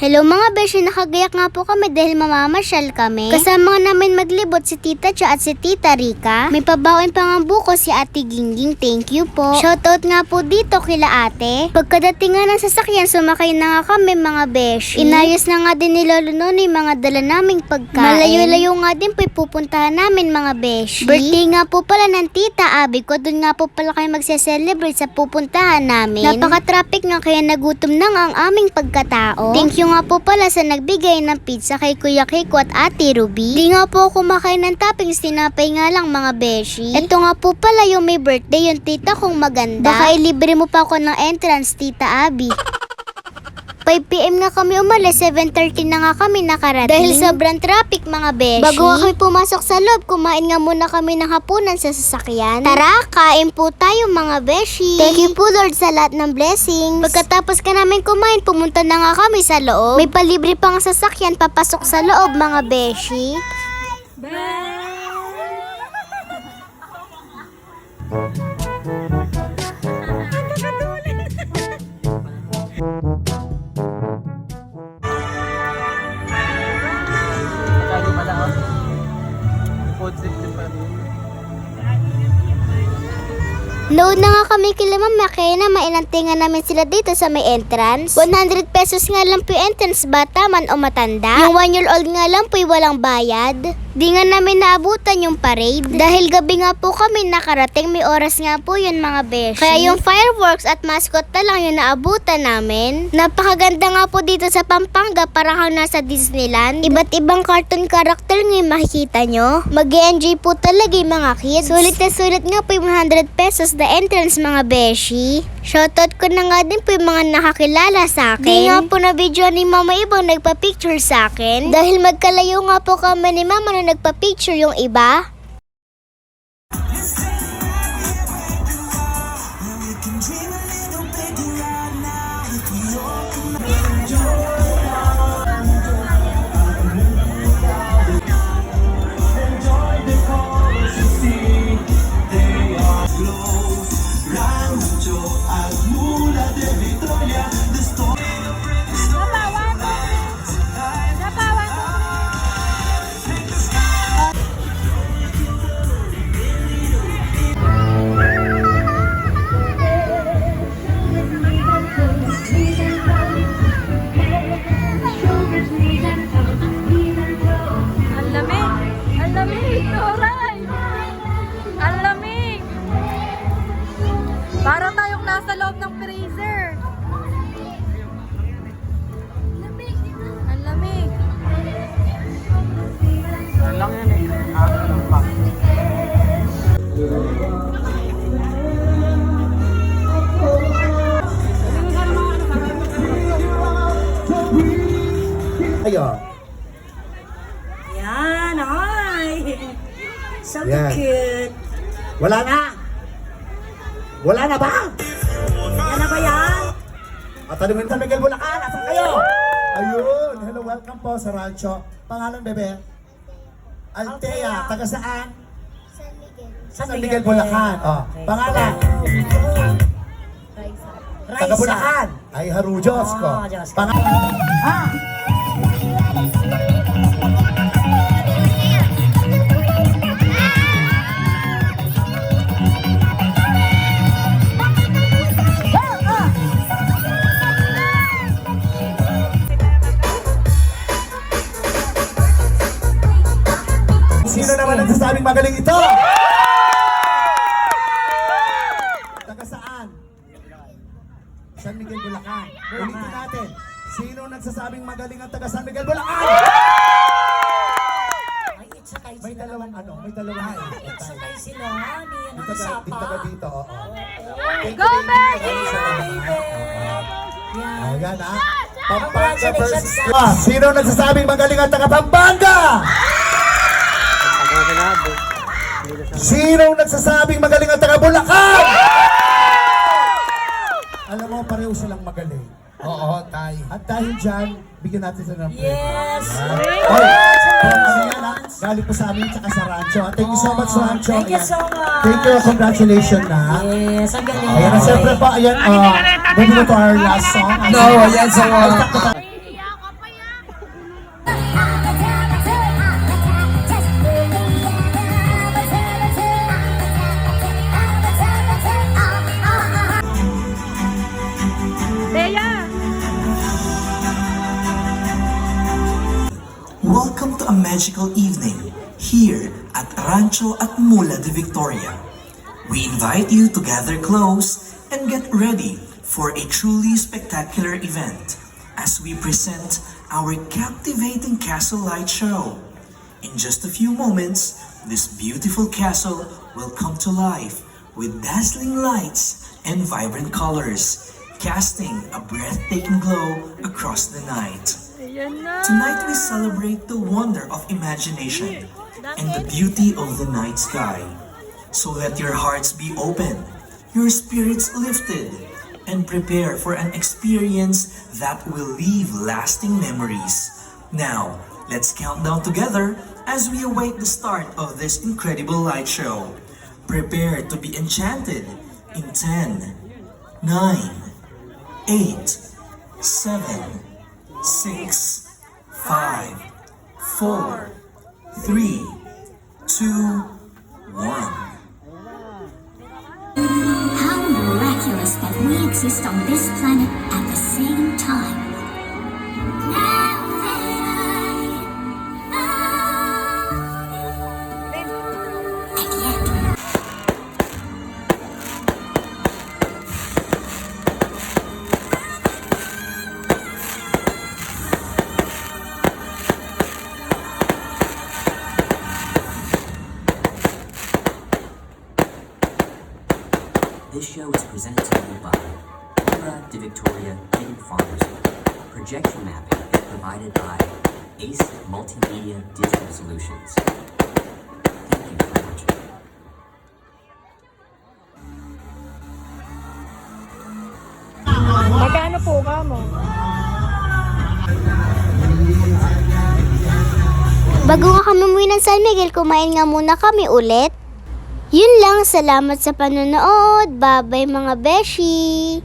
Hello mga beshi, nakagayak nga po kami dahil mamamasyal kami. Kasama namin maglibot si Tita Cha at si Tita Rika. May pabaon pa nga buko si Ate Gingging, thank you po. Shoutout nga po dito kila ate. Pagkadating nga ng sasakyan, sumakay na nga kami mga beshi. Inayos na nga din ni Lolo Nonoy mga dala naming pagkain. Malayo-layo nga din po pupuntahan namin mga beshi. Birthday nga po pala ng Tita Abi ko, doon nga po pala kayo magse-celebrate sa pupuntahan namin. Napaka-traffic nga kaya nagutom na nga ang aming pagkatao. Thank you nga po pala sa nagbigay ng pizza kay Kuya Kiko at Ate Ruby. Di nga po kumakain ng toppings, tinapay nga lang mga beshi. Ito nga po pala yung may birthday yung tita kong maganda. Baka ilibre mo pa ako ng entrance, Tita Abi. 5pm nga kami umalis, 7.30 na nga kami nakarating. Dahil sobrang traffic mga beshi. Bago nga kami pumasok sa loob, kumain nga muna kami ng hapunan sa sasakyan. Tara, kain po tayo mga beshi. Thank you po Lord sa lahat ng blessings. Pagkatapos ka namin kumain, pumunta na nga kami sa loob. May palibre pang sasakyan papasok sa loob mga beshi. Kaya Food na nga kami kila Mama kaya na mainantingan namin sila dito sa may entrance. 100 pesos nga lang po yung entrance bata man o matanda. Yung 1 year old nga lang po walang bayad. Di nga namin naabutan yung parade. Dahil gabi nga po kami nakarating, may oras nga po yun mga beshi. Kaya yung fireworks at mascot na lang yung naabutan namin. Napakaganda nga po dito sa Pampanga parang kang nasa Disneyland. Iba't ibang cartoon character nga yung makikita nyo. mag enjoy po talaga yung mga kids. Sulit na sulit nga po yung 100 pesos the entrance mga beshi. Shoutout ko na nga din po yung mga nakakilala sa akin. Di nga po na video ni Mama Ibang nagpa-picture sa akin. Dahil magkalayo nga po kami ni Mama na nagpa-picture yung iba. Ayo. Yan, hi! So Yan. cute. Wala na. Wala na ba? Yan na ba yan? At tanungin sa Miguel Bulacan, asan kayo? Ayun, hello, welcome po sa Rancho. Pangalan, bebe? Altea, taga saan? San Miguel, Bulacan. Oh, Okay. pangalan? Taga Bulacan. Ay, haru Diyos ko. Oh, Diyos ko. Pangalan? Ha? Magaling ito? Taga saan? San Miguel, Bulacan. Ulitin natin. Sino nagsasabing magaling ang taga San Miguel, Bulacan? May dalawang ano, may dalawang Itsakay sila. Hindi yan ang Dito ka, isa dito pa. ka dito, oo. Go! Yan. Ayan ha. Pampanga Congratulations, versus... Ah, sino nagsasabing magaling ang taga Pampanga? Sino nagsasabing magaling ang taga Bulacan? Alam mo, pareho silang magaling. Oo, tay. At dahil dyan, bigyan natin sila ng premium. Yes! Oy? Galing po sa amin tsaka sa Rancho. Thank you so much, Rancho. Thank you so much. Thank you, congratulations na. Yes, ang galing. Ayan, at syempre po, ayan, uh, moving on to our last song. No, ayan, so, uh, magical evening here at Rancho at Mula de Victoria. We invite you to gather close and get ready for a truly spectacular event as we present our captivating castle light show. In just a few moments, this beautiful castle will come to life with dazzling lights and vibrant colors, casting a breathtaking glow across the night. Tonight we celebrate the wonder of imagination and the beauty of the night sky. So let your hearts be open, your spirits lifted, and prepare for an experience that will leave lasting memories. Now, let's count down together as we await the start of this incredible light show. Prepare to be enchanted in 10, 9, 8, 7, six, five, four, three, This show is presented to you by Mura de Victoria Hidden Farmers. Projection mapping is provided by ACE Multimedia Digital Solutions. Thank you for watching. Magkano po ka mo? Bago nga kami umuwi ng San Miguel, kumain nga muna kami ulit. Yun lang, salamat sa panonood. Bye-bye mga beshi!